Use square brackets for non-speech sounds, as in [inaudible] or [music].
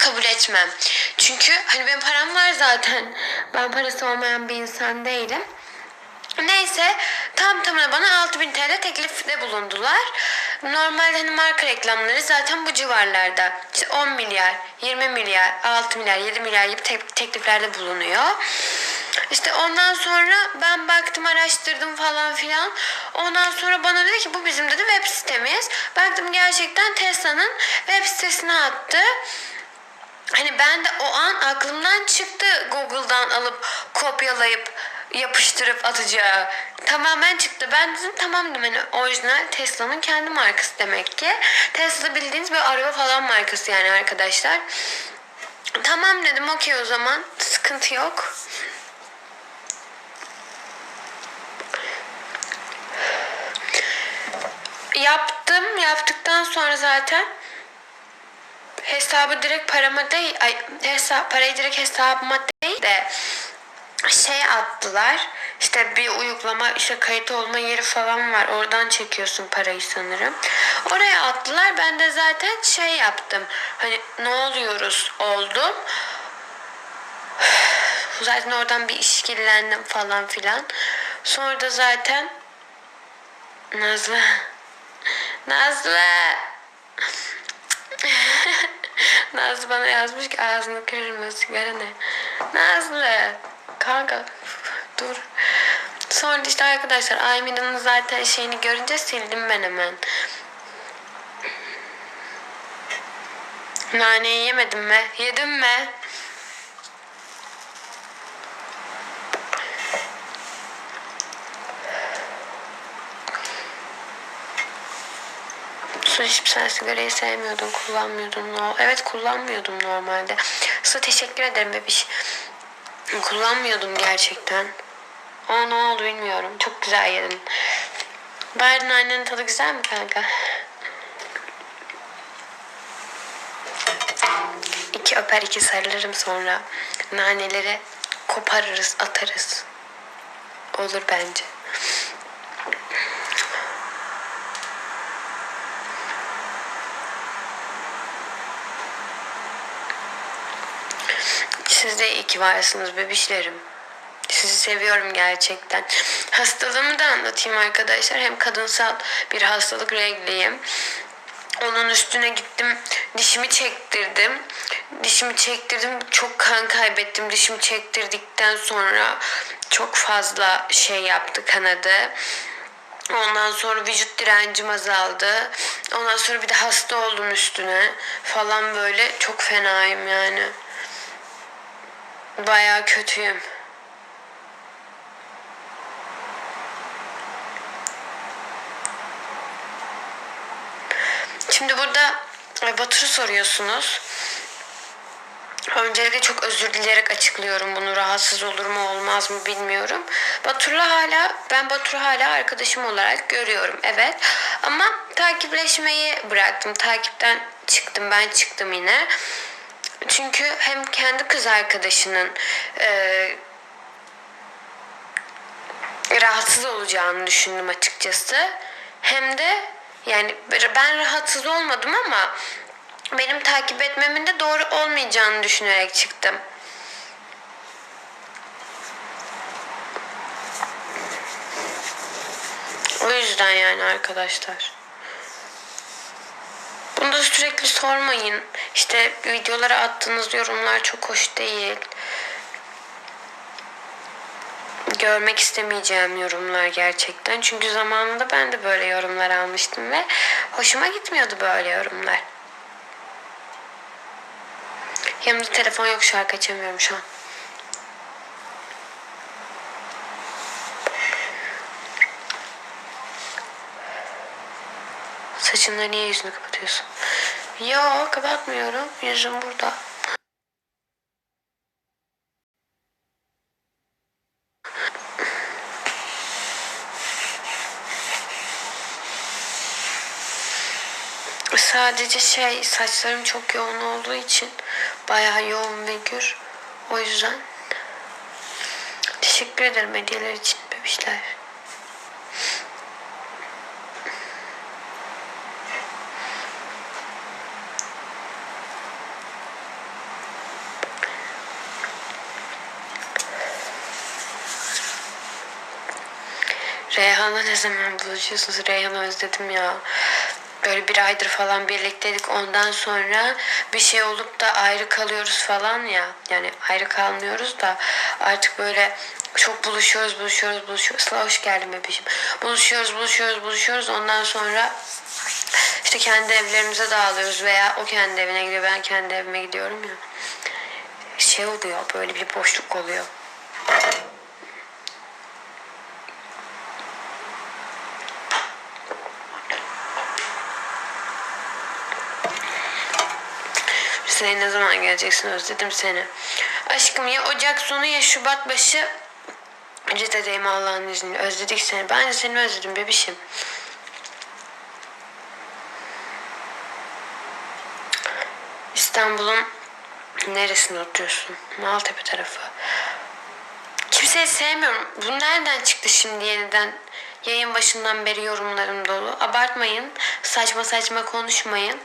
kabul etmem. Çünkü hani benim param var zaten. Ben parası olmayan bir insan değilim. Neyse tam tamına bana 6000 TL teklifte bulundular. Normalde hani marka reklamları zaten bu civarlarda. İşte 10 milyar, 20 milyar, 6 milyar, 7 milyar gibi te- tekliflerde bulunuyor. İşte ondan sonra ben baktım araştırdım falan filan. Ondan sonra bana dedi ki bu bizim dedi web sitemiz. Baktım gerçekten Tesla'nın web sitesine attı. Hani ben de o an aklımdan çıktı Google'dan alıp kopyalayıp yapıştırıp atacağı. Tamamen çıktı. Ben dedim tamam dedim hani orijinal Tesla'nın kendi markası demek ki. Tesla bildiğiniz bir araba falan markası yani arkadaşlar. Tamam dedim okey o zaman sıkıntı yok. Yaptım. Yaptıktan sonra zaten hesabı direkt parama değil, ay, hesap, parayı direkt hesabıma değil de şey attılar. İşte bir uygulama işte kayıt olma yeri falan var. Oradan çekiyorsun parayı sanırım. Oraya attılar. Ben de zaten şey yaptım. Hani ne oluyoruz oldum. [sighs] Zaten oradan bir işkillendim falan filan. Sonra da zaten Nazlı [laughs] Nazlı [laughs] Nazlı bana yazmış ki ağzını kırma sigara ne? Nazlı kanka dur. Sonra işte arkadaşlar Aymin'in zaten şeyini görünce sildim ben hemen. Naneyi yemedim mi? Yedim mi? Su hiçbir sen sigarayı sevmiyordun, kullanmıyordun. No. Evet kullanmıyordum normalde. Su teşekkür ederim bebiş. Kullanmıyordum gerçekten. Ama ne oldu bilmiyorum. Çok güzel yedin. Bardın annenin tadı güzel mi kanka? İki öper iki sarılırım sonra. Naneleri koparırız atarız. Olur bence. Siz de iyi ki varsınız bebişlerim. Sizi seviyorum gerçekten. Hastalığımı da anlatayım arkadaşlar. Hem kadınsal bir hastalık regliyim. Onun üstüne gittim dişimi çektirdim. Dişimi çektirdim çok kan kaybettim. Dişimi çektirdikten sonra çok fazla şey yaptı kanadı. Ondan sonra vücut direncim azaldı. Ondan sonra bir de hasta oldum üstüne falan böyle çok fenayım yani. Baya kötüyüm. Şimdi burada e, Batur'u soruyorsunuz. Öncelikle çok özür dileyerek açıklıyorum bunu. Rahatsız olur mu olmaz mı bilmiyorum. Batur'la hala ben Batur'u hala arkadaşım olarak görüyorum. Evet. Ama takipleşmeyi bıraktım. Takipten çıktım. Ben çıktım yine. Çünkü hem kendi kız arkadaşının e, rahatsız olacağını düşündüm açıkçası. Hem de yani ben rahatsız olmadım ama benim takip etmemin de doğru olmayacağını düşünerek çıktım. O yüzden yani arkadaşlar. Da sürekli sormayın. İşte videolara attığınız yorumlar çok hoş değil. Görmek istemeyeceğim yorumlar gerçekten. Çünkü zamanında ben de böyle yorumlar almıştım ve hoşuma gitmiyordu böyle yorumlar. Yanımda telefon yok şarkı açamıyorum şu an. Saçınla niye yüzünü kapatıyorsun? Yok kapatmıyorum. Yüzüm burada. Sadece şey saçlarım çok yoğun olduğu için bayağı yoğun ve gür. O yüzden teşekkür ederim hediyeler için bebişler. Reyhan'la ne zaman buluşuyorsunuz? Reyhan'ı özledim ya. Böyle bir aydır falan birlikteydik. Ondan sonra bir şey olup da ayrı kalıyoruz falan ya. Yani ayrı kalmıyoruz da artık böyle çok buluşuyoruz, buluşuyoruz, buluşuyoruz. Sıla hoş geldin bebeğim. Buluşuyoruz, buluşuyoruz, buluşuyoruz. Ondan sonra işte kendi evlerimize dağılıyoruz veya o kendi evine gidiyor, ben kendi evime gidiyorum ya. Şey oluyor, böyle bir boşluk oluyor. Sen ne zaman geleceksin özledim seni. Aşkım ya Ocak sonu ya Şubat başı Rize'deyim Allah'ın izniyle. Özledik seni. Ben de seni özledim bebişim. İstanbul'un neresinde oturuyorsun? Maltepe tarafı. Kimseyi sevmiyorum. Bu nereden çıktı şimdi yeniden? Yayın başından beri yorumlarım dolu. Abartmayın. Saçma saçma konuşmayın.